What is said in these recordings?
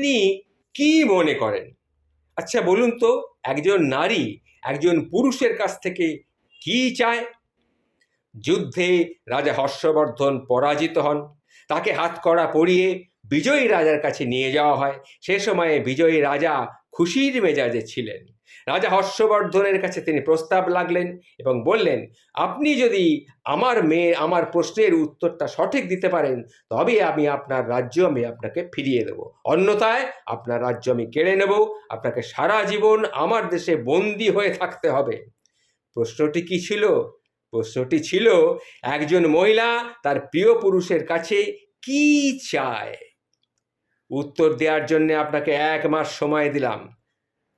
আপনি কি মনে করেন? আচ্ছা বলুন তো, একজন নারী একজন পুরুষের কাছ থেকে কি চায়? যুদ্ধে রাজা হর্ষবর্ধন পরাজিত হন। তাকে হাতকড়া পরিয়ে বিজয়ী রাজার কাছে নিয়ে যাওয়া হয়। সে সময়ে বিজয়ী রাজা খুশির মেজাজে ছিলেন। রাজা হর্ষবর্ধনের কাছে তিনি প্রস্তাব লাগলেন এবং বললেন, আপনি যদি আমার মেয়ে, আমার প্রশ্নের উত্তরটা সঠিক দিতে পারেন, তবে আমি আপনার রাজ্য আমি আপনাকে ফিরিয়ে দেব। অন্যথায় আপনার রাজ্য আমি কেড়ে নেব। আপনাকে সারা জীবন আমার দেশে বন্দি হয়ে থাকতে হবে। প্রশ্নটি কি ছিল? প্রশ্নটি ছিল, একজন মহিলা তার প্রিয় পুরুষের কাছে কি চায়? উত্তর দেওয়ার জন্য আপনাকে এক মাস সময় দিলাম।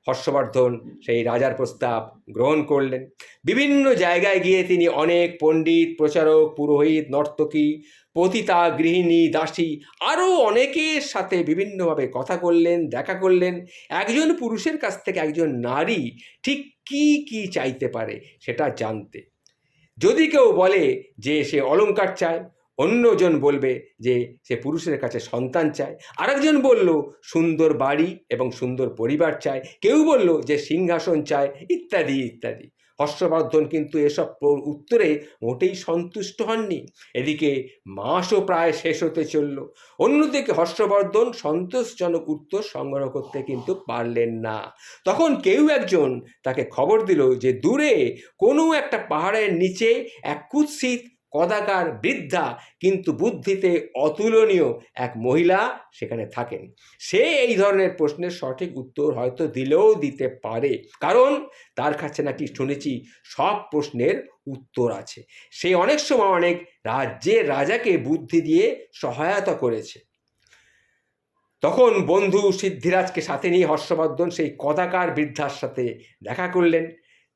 হর্ষবর্ধন সেই রাজার প্রস্তাব গ্রহণ করলেন। বিভিন্ন জায়গায় গিয়ে তিনি অনেক পণ্ডিত, প্রচারক, পুরোহিত, নর্তকী, পতিতা, গৃহিণী, দাসী আরও অনেকের সাথে বিভিন্নভাবে কথা করলেন, দেখা করলেন। একজন পুরুষের কাছ থেকে একজন নারী ঠিক কি কি চাইতে পারে সেটা জানতে। যদি কেউ বলে যে সে অলংকার চায় অন্যজন বলবে যে সে পুরুষের কাছে সন্তান চায়। আরেকজন বলল, সুন্দর বাড়ি এবং সুন্দর পরিবার চায়। কেউ বলল যে, সিংহাসন চায়। ইত্যাদি ইত্যাদি। হর্ষবর্ধন কিন্তু এসব উত্তরে মোটেই সন্তুষ্ট হননি। এদিকে মাসও প্রায় শেষ হতে চলল। অন্যদিকে হর্ষবর্ধন সন্তোষজনক উত্তর সংগ্রহ করতে কিন্তু পারলেন না। তখন কেউ একজন তাকে খবর দিল যে, দূরে কোনো একটা পাহাড়ের নিচে এক কুৎসিত কদাকার বৃদ্ধা কিন্তু বুদ্ধিতে অতুলনীয় এক মহিলা সেখানে থাকেন। সে এই ধরনের প্রশ্নের সঠিক উত্তর হয়তো দিলেও দিতে পারে, কারণ তার কাছে নাকি শুনেছি সব প্রশ্নের উত্তর আছে। সে অনেক সময় অনেক রাজ্যের রাজাকে বুদ্ধি দিয়ে সহায়তা করেছে। তখন বন্ধু সিদ্ধিরাজকে সাথে নিয়ে হর্ষবর্ধন সেই কদাকার বৃদ্ধার সাথে দেখা করলেন।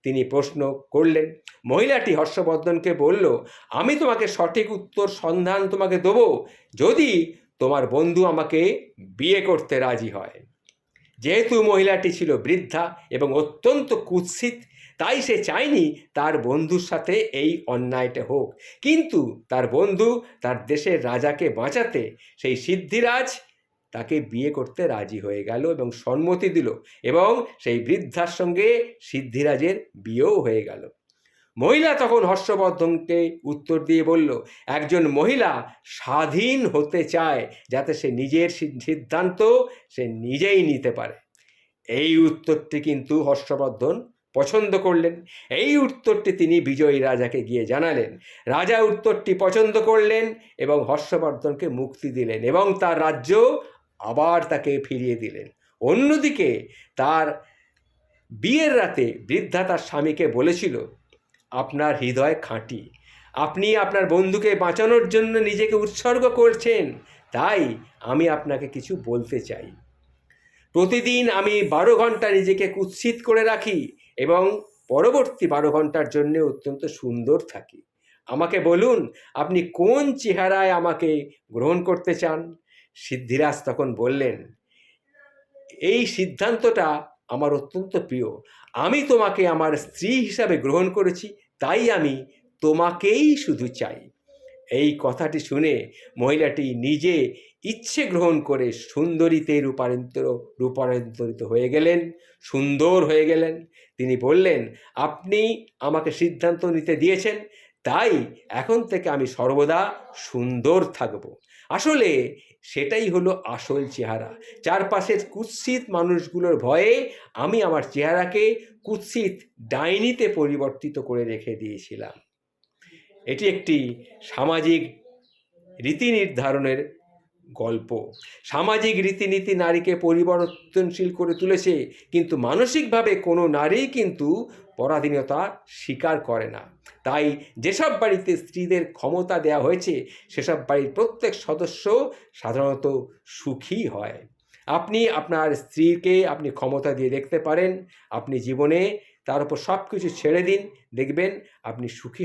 তিনি প্রশ্ন করলেন মহিলাটি হর্ষবর্ধনকে বলল, আমি তোমাকে সঠিক উত্তর সন্ধান তোমাকে দেবো যদি তোমার বন্ধু আমাকে বিয়ে করতে রাজি হয়। যেহেতু মহিলাটি ছিল বৃদ্ধা এবং অত্যন্ত কুৎসিত, তাই সে চায়নি তার বন্ধুর সাথে এই অন্যায়টা হোক। কিন্তু তার বন্ধু তার দেশের রাজাকে বাঁচাতে সেই সিদ্ধিরাজ তাকে বিয়ে করতে রাজি হয়ে গেল এবং সম্মতি দিল এবং সেই বৃদ্ধার সঙ্গে সিদ্ধিরাজের বিয়েও হয়ে গেল। মহিলা তখন হর্ষবর্ধনকে উত্তর দিয়ে বলল, একজন মহিলা স্বাধীন হতে চায় যাতে সে নিজের সিদ্ধান্ত সে নিজেই নিতে পারে। এই উত্তরটি কিন্তু হর্ষবর্ধন পছন্দ করলেন। এই উত্তরটি তিনি বিজয়ী রাজাকে গিয়ে জানালেন। রাজা উত্তরটি পছন্দ করলেন এবং হর্ষবর্ধনকে মুক্তি দিলেন এবং তার রাজ্য আবার তাকে ফিরিয়ে দিলেন। অন্যদিকে তার বিয়ের রাতে বৃদ্ধা তার স্বামীকে বলেছিল আপনার হৃদয় খাঁটি। আপনি আপনার বন্ধুকে বাঁচানোর জন্য নিজেকে উৎসর্গ করছেন। তাই আমি আপনাকে কিছু বলতে চাই। প্রতিদিন আমি বারো ঘণ্টা নিজেকে কুৎসিত করে রাখি এবং পরবর্তী বারো ঘণ্টার জন্য অত্যন্ত সুন্দর থাকি। আমাকে বলুন, আপনি কোন চেহারায় আমাকে গ্রহণ করতে চান? সিদ্ধিরাজ তখন বললেন, এই সিদ্ধান্তটা আমার অত্যন্ত প্রিয়। আমি তোমাকে আমার স্ত্রী হিসাবে গ্রহণ করেছি। তাই আমি তোমাকেই শুধু চাই। এই কথাটি শুনে মহিলাটি নিজে ইচ্ছে গ্রহণ করে সুন্দরীতে রূপান্তর, রূপান্তরিত হয়ে গেলেন, সুন্দর হয়ে গেলেন। তিনি বললেন, আপনি আমাকে সিদ্ধান্ত নিতে দিয়েছেন, তাই এখন থেকে আমি সর্বদা সুন্দর থাকব। আসলে সেটাই হলো আসল চেহারা। চারপাশের কুৎসিত মানুষগুলোর ভয়ে আমি আমার চেহারাকে কুৎসিত ডাইনিতে পরিবর্তিত করে রেখে দিয়েছিলাম। এটি একটি সামাজিক রীতি নির্ধারণের গল্প। সামাজিক রীতিনীতি নারীকে পরিবর্তনশীল করে তুলেছে, কিন্তু মানসিকভাবে কোনো নারী কিন্তু পরাধীনতা স্বীকার করে না। তাই যেসব বাড়িতে স্ত্রীদের ক্ষমতা দেওয়া হয়েছে, সেসব বাড়ির প্রত্যেক সদস্য সাধারণত সুখী হয়। আপনি আপনার স্ত্রীকে আপনি ক্ষমতা দিয়ে দেখতে পারেন, আপনি জীবনে তার উপর সব কিছু ছেড়ে দিন, দেখবেন আপনি সুখী